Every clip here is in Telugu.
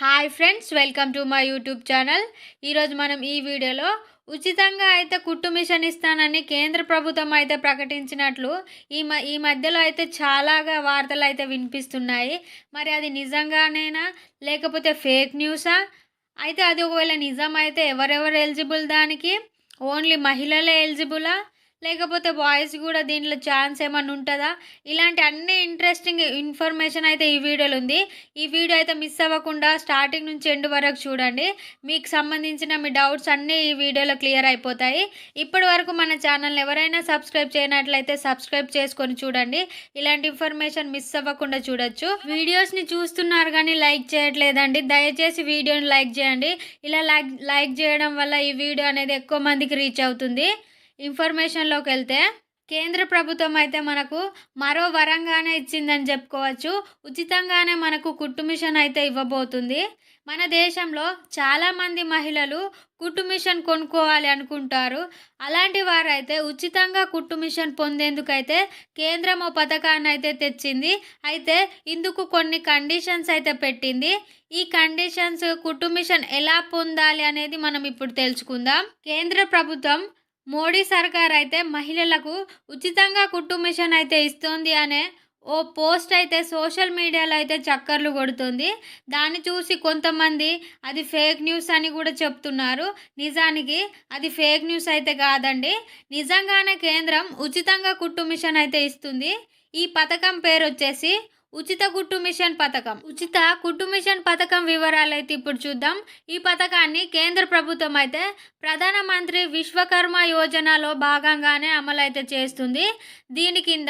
Hi friends welcome to my YouTube channel. ఈరోజు మనం ఈ వీడియోలో ఉచితంగా అయితే కుట్టు మిషన్ ఇస్తానని కేంద్ర ప్రభుత్వం అయితే ప్రకటించినట్లు ఈ మ ఈ మధ్యలో అయితే చాలాగా వార్తలు అయితే వినిపిస్తున్నాయి. మరి అది నిజంగానేనా లేకపోతే ఫేక్ న్యూసా? అయితే అది ఒకవేళ నిజం అయితే ఎవరెవరు ఎలిజిబుల్ దానికి? ఓన్లీ మహిళలే ఎలిజిబులా? లేకపోతే బాయ్స్ కూడా దీంట్లో ఛాన్స్ ఏమైనా ఉంటుందా? ఇలాంటి అన్ని ఇంట్రెస్టింగ్ ఇన్ఫర్మేషన్ అయితే ఈ వీడియోలో ఉంది. ఈ వీడియో అయితే మిస్ అవ్వకుండా స్టార్టింగ్ నుంచి ఎండ్ వరకు చూడండి. మీకు సంబంధించిన మీ డౌట్స్ అన్నీ ఈ వీడియోలో క్లియర్ అయిపోతాయి. ఇప్పటి వరకు మన ఛానల్ ఎవరైనా సబ్స్క్రైబ్ చేయనట్లయితే సబ్స్క్రైబ్ చేసుకొని చూడండి. ఇలాంటి ఇన్ఫర్మేషన్ మిస్ అవ్వకుండా చూడొచ్చు. వీడియోస్ని చూస్తున్నారు కానీ లైక్ చేయట్లేదండి. దయచేసి వీడియోని లైక్ చేయండి. ఇలా లైక్ లైక్ చేయడం వల్ల ఈ వీడియో అనేది ఎక్కువ మందికి రీచ్ అవుతుంది. ఇన్ఫర్మేషన్లోకి వెళ్తే కేంద్ర ప్రభుత్వం అయితే మనకు మరో వరంగానే ఇచ్చిందని చెప్పుకోవచ్చు. ఉచితంగానే మనకు కుట్టు మిషన్ అయితే ఇవ్వబోతుంది. మన దేశంలో చాలామంది మహిళలు కుట్టు మిషన్ కొనుక్కోవాలి అనుకుంటారు. అలాంటి వారైతే ఉచితంగా కుట్టు మిషన్ పొందేందుకైతే కేంద్రం ఓ పథకాన్ని అయితే తెచ్చింది. అయితే ఇందుకు కొన్ని కండిషన్స్ అయితే పెట్టింది. ఈ కండిషన్స్ కుట్టు మిషన్ ఎలా పొందాలి అనేది మనం ఇప్పుడు తెలుసుకుందాం. కేంద్ర ప్రభుత్వం మోడీ సర్కార్ అయితే మహిళలకు ఉచితంగా కుట్టు మిషన్ అయితే ఇస్తోంది అనే ఓ పోస్ట్ అయితే సోషల్ మీడియాలో అయితే చక్కర్లు కొడుతుంది. దాన్ని చూసి కొంతమంది అది ఫేక్ న్యూస్ అని కూడా చెప్తున్నారు. నిజానికి అది ఫేక్ న్యూస్ అయితే కాదండి. నిజంగానే కేంద్రం ఉచితంగా కుట్టు మిషన్ అయితే ఇస్తుంది. ఈ పథకం పేరు వచ్చేసి ఉచిత కుట్టు మిషన్ పథకం. ఉచిత కుట్టు మిషన్ పథకం వివరాలు అయితే ఇప్పుడు చూద్దాం. ఈ పథకాన్ని కేంద్ర ప్రభుత్వం అయితే ప్రధానమంత్రి విశ్వకర్మ యోజనలో భాగంగానే అమలు అయితే చేస్తుంది. దీని కింద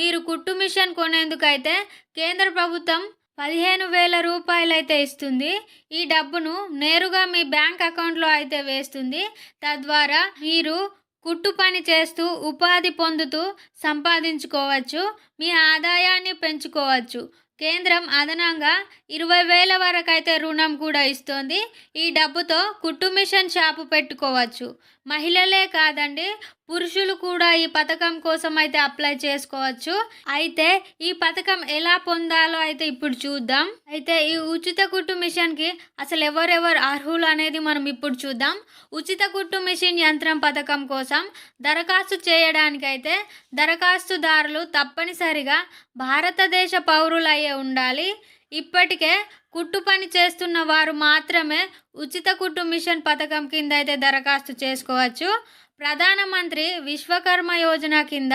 మీరు కుట్టు మిషన్ కొనేందుకైతే కేంద్ర ప్రభుత్వం పదిహేను వేల రూపాయలు అయితే ఇస్తుంది. ఈ డబ్బును నేరుగా మీ బ్యాంక్ అకౌంట్లో అయితే వేస్తుంది. తద్వారా మీరు కుట్టు పని చేస్తూ ఉపాధి పొందుతూ సంపాదించుకోవచ్చు మీ ఆదాయాన్ని పెంచుకోవచ్చు. కేంద్రం అదనంగా ఇరవై వేల వరకు అయితే రుణం కూడా ఇస్తుంది. ఈ డబ్బుతో కుట్టు మిషన్ షాపు పెట్టుకోవచ్చు. మహిళలే కాదండి పురుషులు కూడా ఈ పథకం కోసం అయితే అప్లై చేసుకోవచ్చు. అయితే ఈ పథకం ఎలా పొందాలో అయితే ఇప్పుడు చూద్దాం. అయితే ఈ ఉచిత కుట్టు మిషన్కి అసలు ఎవరెవరు అర్హులు అనేది మనం ఇప్పుడు చూద్దాం. ఉచిత కుట్టు మిషన్ యంత్రం పథకం కోసం దరఖాస్తు చేయడానికైతే దరఖాస్తుదారులు తప్పనిసరిగా భారతదేశ పౌరులు అయ్యే ఉండాలి. ఇప్పటికే కుట్టు పని చేస్తున్న వారు మాత్రమే ఉచిత కుట్టు మిషన్ పథకం కింద అయితే దరఖాస్తు చేసుకోవచ్చు. ప్రధానమంత్రి విశ్వకర్మ యోజన కింద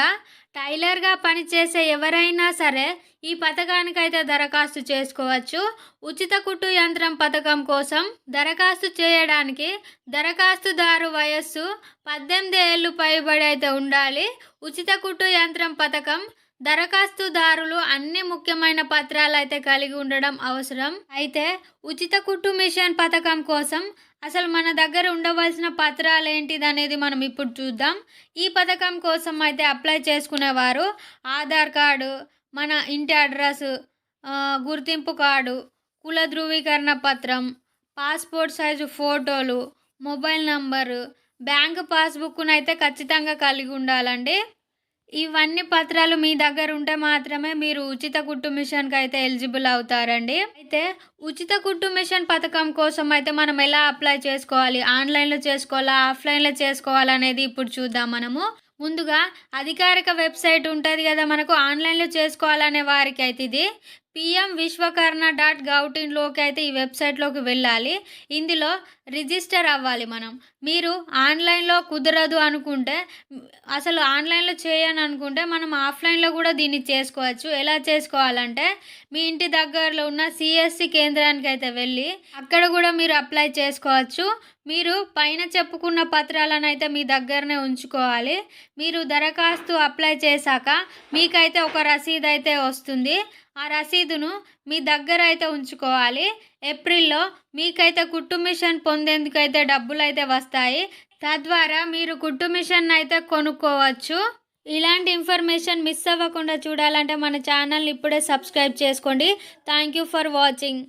టైలర్గా పనిచేసే ఎవరైనా సరే ఈ పథకానికైతే దరఖాస్తు చేసుకోవచ్చు. ఉచిత కుట్టు యంత్రం పథకం కోసం దరఖాస్తు చేయడానికి దరఖాస్తుదారు వయస్సు పద్దెనిమిది ఏళ్ళు పైబడి అయితే ఉండాలి. ఉచిత కుట్టు యంత్రం పథకం దరఖాస్తుదారులు అన్ని ముఖ్యమైన పత్రాలు అయితే కలిగి ఉండడం అవసరం. అయితే ఉచిత కుట్టు మిషన్ పథకం కోసం అసలు మన దగ్గర ఉండవలసిన పత్రాలు ఏంటిది అనేది మనం ఇప్పుడు చూద్దాం. ఈ పథకం కోసం అయితే అప్లై చేసుకునేవారు ఆధార్ కార్డు మన ఇంటి అడ్రస్ గుర్తింపు కార్డు కుల ధృవీకరణ పత్రం పాస్పోర్ట్ సైజు ఫోటోలు మొబైల్ నంబరు బ్యాంక్ పాస్బుక్ను అయితే ఖచ్చితంగా కలిగి ఉండాలండి. ఇవన్నీ పత్రాలు మీ దగ్గర ఉంటే మాత్రమే మీరు ఉచిత కుట్టు మిషన్కి అయితే ఎలిజిబుల్ అవుతారండి. అయితే ఉచిత కుట్టు మిషన్ పథకం కోసం అయితే మనం ఎలా అప్లై చేసుకోవాలి? ఆన్లైన్లో చేసుకోవాలా? ఆఫ్లైన్లో చేసుకోవాలా అనేది ఇప్పుడు చూద్దాం మనము. ముందుగా అధికారిక వెబ్సైట్ ఉంటుంది కదా మనకు ఆన్లైన్లో చేసుకోవాలనే వారికి అయితే ఇది. పిఎం విశ్వకర్ణ డాట్ గౌటిన్లోకి అయితే ఈ వెబ్సైట్లోకి వెళ్ళాలి. ఇందులో రిజిస్టర్ అవ్వాలి మనం. మీరు ఆన్లైన్లో కుదరదు అనుకుంటే అసలు ఆన్లైన్లో చేయను అనుకుంటే మనం ఆఫ్లైన్లో కూడా దీన్ని చేసుకోవచ్చు. ఎలా చేసుకోవాలంటే మీ ఇంటి దగ్గరలో ఉన్న సిఎస్సి కేంద్రానికి అయితే వెళ్ళి అక్కడ కూడా మీరు అప్లై చేసుకోవచ్చు. మీరు పైన చెప్పుకున్న పత్రాలను అయితే మీ దగ్గరనే ఉంచుకోవాలి. మీరు దరఖాస్తు అప్లై చేశాక మీకైతే ఒక రసీదు అయితే వస్తుంది. ఆ రసీదును మీ దగ్గర అయితే ఉంచుకోవాలి. ఏప్రిల్లో మీకైతే కుట్టు మిషన్ పొందేందుకైతే డబ్బులు అయితే వస్తాయి. తద్వారా మీరు కుట్టు మిషన్ అయితే కొనుక్కోవచ్చు. ఇలాంటి ఇన్ఫర్మేషన్ మిస్ అవ్వకుండా చూడాలంటే మన ఛానల్ని ఇప్పుడే సబ్స్క్రైబ్ చేసుకోండి. Thank you for watching.